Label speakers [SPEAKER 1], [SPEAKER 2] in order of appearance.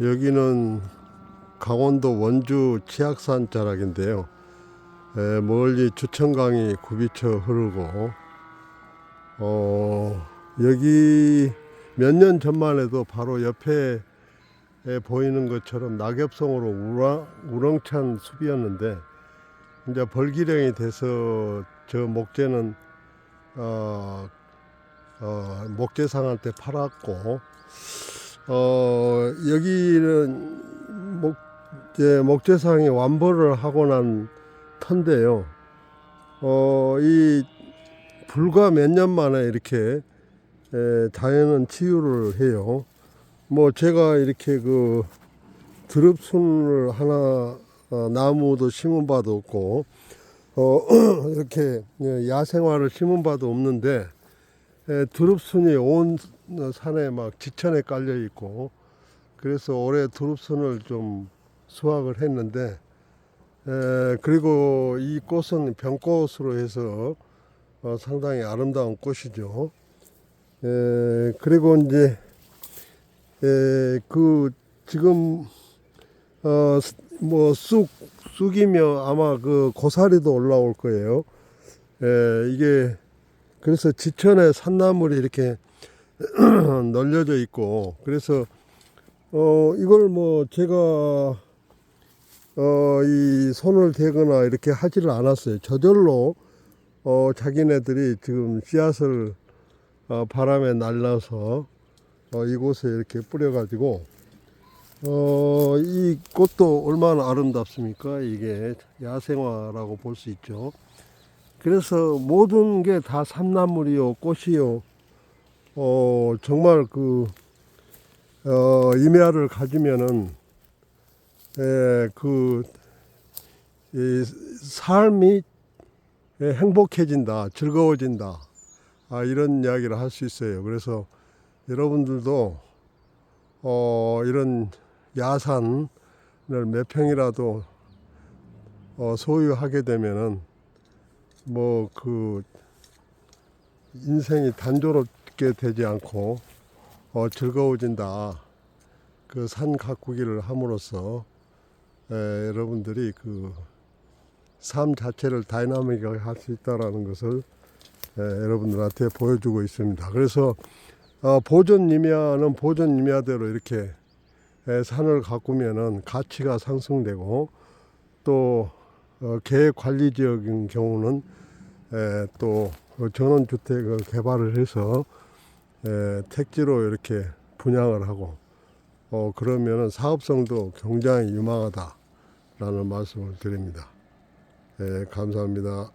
[SPEAKER 1] 여기는 강원도 원주 치악산 자락인데요. 에, 멀리 주천강이 굽이쳐 흐르고 어, 여기 몇 년 전만 해도 바로 옆에 에 보이는 것처럼 낙엽송으로 우랑, 우렁찬 숲이었는데 이제 벌기령이 돼서 저 목재는 어, 어, 목재상한테 팔았고 어, 여기는 목, 제 목재상이 완벌을 하고 난 터인데요. 어, 이 불과 몇 년 만에 이렇게 에, 자연은 치유를 해요. 뭐 제가 이렇게 그 드럽순을 하나 어, 나무도 심은 바도 없고 어, 이렇게 예, 야생화를 심은 바도 없는데 에, 드럽순이 온 산에 막 지천에 깔려 있고 그래서 올해 드럽순을 좀 수확을 했는데 에, 그리고 이 꽃은 병꽃으로 해서 어, 상당히 아름다운 꽃이죠. 에, 그리고 이제 에, 그 지금 어 뭐 쑥 쑥이며 아마 그 고사리도 올라올 거예요. 에, 이게 그래서 지천에 산나물이 이렇게 널려져 있고 그래서 어 이걸 뭐 제가 어 이 손을 대거나 이렇게 하지를 않았어요. 저절로 어 자기네들이 지금 씨앗을 어, 바람에 날라서 어, 이곳에 이렇게 뿌려가지고 어, 이 꽃도 얼마나 아름답습니까? 이게 야생화라고 볼 수 있죠. 그래서 모든 게다 산나물이요, 꽃이요. 어, 정말 그, 어, 임야를 가지면은, 에, 그, 이 삶이 예, 행복해진다, 즐거워진다. 아, 이런 이야기를 할 수 있어요. 그래서 여러분들도, 어, 이런 야산을 몇 평이라도 어, 소유하게 되면은 뭐 그 인생이 단조롭게 되지 않고 어, 즐거워진다. 그 산 가꾸기를 함으로써 에, 여러분들이 그 삶 자체를 다이나믹하게 할 수 있다라는 것을 에, 여러분들한테 보여주고 있습니다. 그래서 어, 보존 임야는 보존 임야대로 이렇게 에, 산을 가꾸면은 가치가 상승되고 또 어, 계획 관리 지역인 경우는 에, 또 전원 주택을 개발을 해서 에, 택지로 이렇게 분양을 하고 어, 그러면은 사업성도 굉장히 유망하다라는 말씀을 드립니다. 예, 감사합니다.